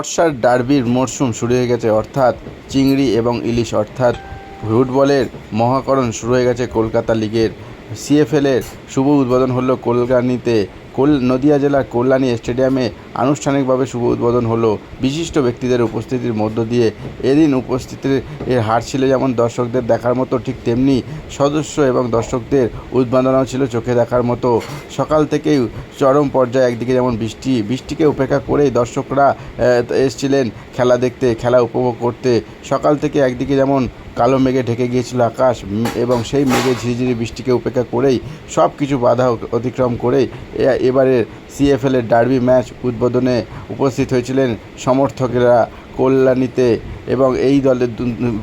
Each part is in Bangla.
বর্ষার ডার্বির মরশুম শুরু হয়ে গেছে, অর্থাৎ চিংড়ি এবং ইলিশ, অর্থাৎ ফুটবলের মহাকরণ শুরু হয়ে গেছে কলকাতা লিগের। সিএফএলের শুভ উদ্বোধন হলো কল্যাণীতে কোল নদিয়া জেলার কল্যাণী স্টেডিয়ামে আনুষ্ঠানিকভাবে শুভ উদ্বোধন হলো। বিশিষ্ট ব্যক্তিদের উপস্থিতির মধ্য দিয়ে এদিন উপস্থিতির এর হার ছিল যেমন দর্শকদের দেখার মতো, ঠিক তেমনি সদস্য এবং দর্শকদের উদ্বোধনাও ছিল চোখে দেখার মতো। সকাল থেকেই চরম পর্যায়ে একদিকে যেমন বৃষ্টি, বৃষ্টিকে উপেক্ষা করেই দর্শকরা এসছিলেন খেলা দেখতে, খেলা উপভোগ করতে। সকাল থেকে একদিকে যেমন কালো মেঘে ঢেকে গিয়েছিল আকাশ এবং সেই মেঘে ঝিরিঝিরি বৃষ্টিকে উপেক্ষা করেই সব কিছু বাধা অতিক্রম করেই এবারের সিএফএলের ডার্বি ম্যাচ উদ্বোধনে উপস্থিত হয়েছিলেন সমর্থকেরা কল্যাণীতে এবং এই দলের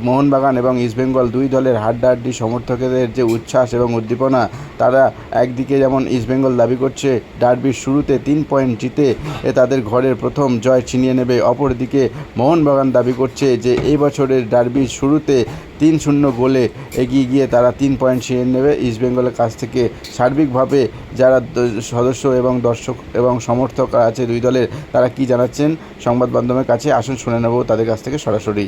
মোহনবাগান এবং ইস্টবেঙ্গল দুই দলের হাড্ডাহাড্ডি সমর্থকদের যে উচ্ছ্বাস এবং উদ্দীপনা, তারা একদিকে যেমন ইস্টবেঙ্গল দাবি করছে ডার্বির শুরুতে তিন পয়েন্ট জিতে এ তাদের ঘরের প্রথম জয় ছিনিয়ে নেবে, অপরদিকে মোহনবাগান দাবি করছে যে এই বছরের ডার্বির শুরুতে তিন শূন্য গোলে এগিয়ে গিয়ে তারা তিন পয়েন্ট ছিনিয়ে নেবে। ইস্টবেঙ্গলের কাছ থেকে সার্বিকভাবে যারা সদস্য এবং দর্শক এবং সমর্থক আছে দুই দলের, তারা কি জানাচ্ছেন? সংবাদ মাধ্যমের কাছে আসুন, শুনে নেব তাদের কাছ থেকে সরাসরি।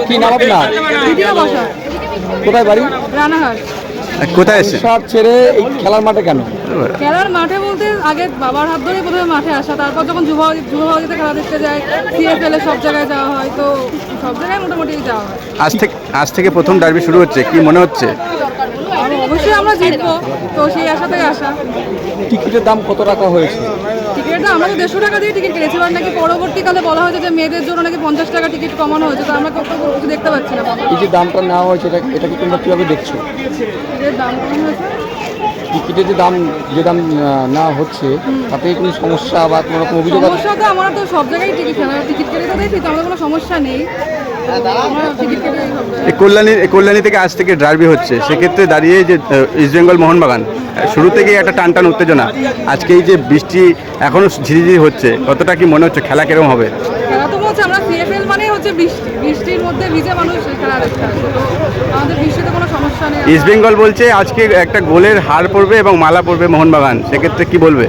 কি নাম আপনার? কোথায় বাড়ি? রানাঘাট। কোথায় এসে সব ছেড়ে এই খেলার মাঠে কেন? খেলার মাঠে বলতে আগে বাবার হাত প্রথমে মাঠে আসা তারপর যখন যুব যুব ভারতীতে খেলা দেখতে যায় সিএফএল সব জায়গায় যাওয়া হয় তো সব জায়গায় মোটামুটি যাওয়া হয়। আজ থেকে আজ থেকে প্রথম ডার্বি শুরু হচ্ছে কি মনে হচ্ছে? অবশ্যই আমরা জিতবো তো সেই আশাতেই আসা। টিকিটের দাম কত টাকা হয়েছে? টিকিটটা আমরা তো দেড়শো টাকা দিয়ে টিকিট কিনেছি এবার নাকি পরবর্তীকালে বলা হয়েছে যে মেয়েদের জন্য নাকি পঞ্চাশ টাকা টিকিট কমানো হয়েছে। তো আমরা কিছু দেখতে পাচ্ছি না। এই যে দামটা নেওয়া হয়েছে এটা এটাকে তোমরা কীভাবে দেখছ? টিকিটের দাম হয়েছে। টিকিটের যে দাম যে দাম নেওয়া হচ্ছে তাতে কোনো সমস্যা বা কোনো অভিযোগ সমস্যা তো আমরা তো সব জায়গায় টিকিট টিকিট কেটে তো দেখি তো আমাদের কোনো সমস্যা নেই। কল্যাণী কল্যাণী থেকে আজ থেকে ডার্বি হচ্ছে। সেক্ষেত্রে দাঁড়িয়ে যে আহ, ইস্টবেঙ্গল মোহনবাগান শুরু থেকেই একটা টান টান উত্তেজনা। আজকে এই যে বৃষ্টি এখনও ঝিরিঝিরি হচ্ছে কতটা কি মনে হচ্ছে? খেলা কীরকম হবে? খেলা তো হচ্ছে আমরা সিএফএল মানে হচ্ছে বৃষ্টি। বৃষ্টির মধ্যে ভিজে মানুষ খেলা দেখতে আমাদের বৃষ্টিতে কোনো সমস্যা নেই। ইস্টবেঙ্গল বলছে আজকে একটা গোলের হার পড়বে এবং মালা পড়বে মোহনবাগান। সেক্ষেত্রে কি বলবে?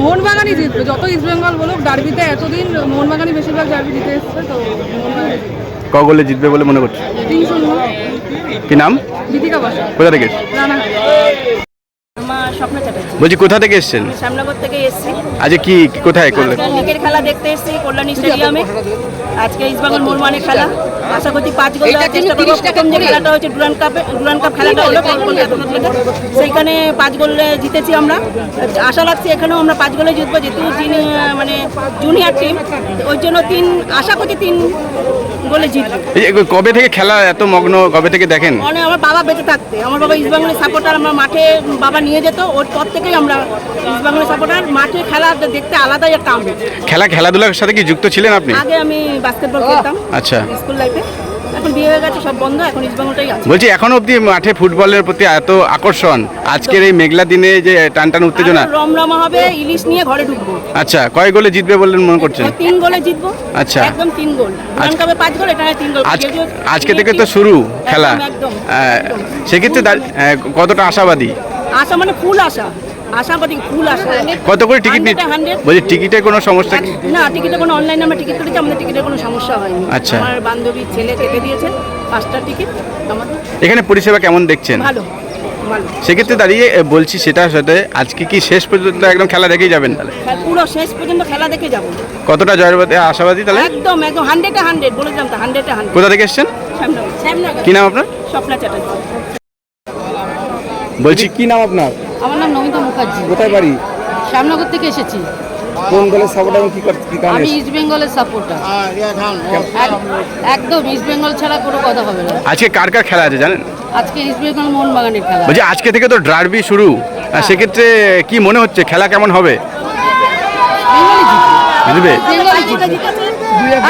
মোহনবাগানই জিতবে যত ইস্ট বেঙ্গল বলুক ডার্বিতে এতদিন মোহনবাগানই বেশিরভাগ ডার্বি জিতে এসছে তো মোহনবাগানই জিতবে। ক গোলে জিতবে বলে মনে করছে তিন শূন্য কি নাম? দীপিকা বসা। কোথা থেকে? রানাঘাট আমার স্বপ্ন চ্যাটার্জি। বলছি কোথা থেকে এসছেন? শ্যামনগর থেকে এসেছি। আজকে কি কোথায় করলেন ক্রিকেট খেলা দেখতে এসেছি কল্যাণী স্টেডিয়ামে। আজকে ইস্টবেঙ্গল মোরমানের খেলা। আশা করছি পাঁচ গোল দেওয়ার চেষ্টা করব। প্রথম যে খেলাটা হচ্ছে ডুরান কাপে ডুরান কাপ খেলাটা হলো সেইখানে পাঁচ গোলে জিতেছি আমরা। আশা লাগছে এখানেও আমরা পাঁচ গোলে জিতবো যেহেতু যিনি মানে জুনিয়র টিম ওই জন্য তিন আশা করছি তিন গোলে জিতবো। কবে থেকে খেলা এত মগ্ন কবে থেকে দেখেন? মানে আমার বাবা বেঁচে থাকতে। আমার বাবা ইস্টবেঙ্গলের সাপোর্টার আমার মাঠে বাবা নিয়ে যেত ওর পর থেকেই আমরা ইস্টবেঙ্গলের সাপোর্টার মাঠে খেলা দেখতে আলাদাই একটা খেলা খেলাধুলার সাথে কি যুক্ত ছিলেন আপনি? আগে আমি বাস্কেটবল খেলতাম আচ্ছা। স্কুল লাইফে এখন বিয়ে হয়ে গেছে সব বন্ধ এখন ইস্টবেঙ্গলটাই আছে। বলছি এখনও অবধি মাঠে ফুটবলের প্রতি এত আকর্ষণ? আজকের এই মেঘলা দিনে যে টান টান উত্তেজনা রমরমা হবে ইলিশ নিয়ে ঘরে ঢুকবো। আচ্ছা কয় গোলে জিতবে বললেন মনে করছেন? তিন গোলে জিতবো। আচ্ছা। একদম তিন গোল। আজ- পাঁচ গোল এখানে তিন গোল। আজকে থেকে তো শুরু খেলা। সেক্ষেত্রে কতটা আশাবাদী? আশা মানে ফুল আশা। আশাবাদী ফুল আশা কত করে টিকিট নিচ্ছে? 100 বলছি টিকিটের কোনো সমস্যা কি? না টিকিটে কোনো অনলাইনে আমরা টিকিট করেছি আমাদের টিকিটের কোনো সমস্যা হয়নি। আচ্ছা। আমার বান্ধবীর ছেলে কেটে দিয়েছে পাঁচটা টিকিট আমাদের। এখানে পরিষেবা কেমন দেখছেন? ভালো ভালো। সেক্ষেত্রে দাঁড়িয়ে বলছি সেটার সাথে আজকে কি শেষ পর্যন্ত একদম খেলা দেখেই যাবেন তাহলে? পুরো শেষ পর্যন্ত খেলা দেখে যাব। কতটা জয়ের প্রতি আশাবাদী তাহলে? একদম একদম হান্ড্রেডে হান্ড্রেড বলেছিলাম তো হান্ড্রেডে হান্ড্রেড। কোথা থেকে এসছেন? কি নাম আপনার? স্বপ্না চ্যাটার্জি। বলছি কি নাম আপনার? আমার নাম নমিতা মুখার্জি। কোথায় বাড়ি? শ্যামনগর থেকে এসেছি। কোন দলের সাপোর্ট এবং কি কর- কি কারণে আমি ইস্ট বেঙ্গলের সাপোর্টার একদম ইস্ট বেঙ্গল ছাড়া কোনো কথা হবে না। আজকে কার কার খেলা আছে জানেন? আজকে ইস্ট বেঙ্গল মোহনবাগানের খেলা। বলছি আজকে থেকে তো ডার্বি শুরু। আর সেক্ষেত্রে কি মনে হচ্ছে খেলা কেমন হবে? জিতবে।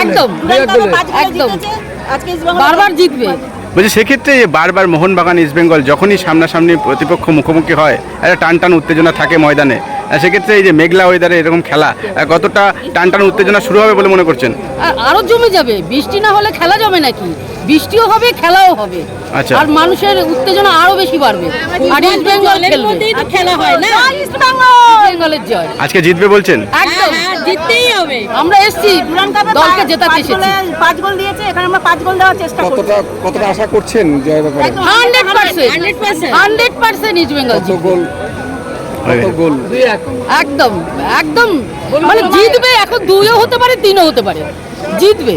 একদম। একদম। বারবার জিতবে। বলছি, সেক্ষেত্রে বারবার মোহনবাগান ইস্টবেঙ্গল যখনই সামনাসামনি প্রতিপক্ষ মুখোমুখি হয়, একটা টান টান উত্তেজনা থাকে ময়দানে। সেক্ষেত্রে এই যে মেঘলা ওয়েদারে এরকম খেলা কতটা টান টান উত্তেজনা শুরু হবে বলে মনে করছেন? আর আরও জমে যাবে। বৃষ্টি না হলে খেলা জমে নাকি? বৃষ্টিও হবে খেলাও হবে। আচ্ছা। আর মানুষের উত্তেজনা আরও বেশি বাড়বে। আর ইস্ট বেঙ্গল খেলবে। খেলা হয় না? ইস্ট বেঙ্গলের জয়। আজকে জিতবে বলছেন? একদম। জিততেই হবে। আমরা এসছি দলকে জেতাতে এসেছি। পাঁচ গোল দিয়েছে এখানে আমরা পাঁচ গোল দেওয়ার চেষ্টা করছি। কতটা কতটা আশা করছেন জয়ের ব্যাপারে? Hundred percent. Hundred percent. East Bengal কত গোল? একদম একদম। মানে জিতবে এখন দুইও হতে পারে তিনও হতে পারে। জিতবে।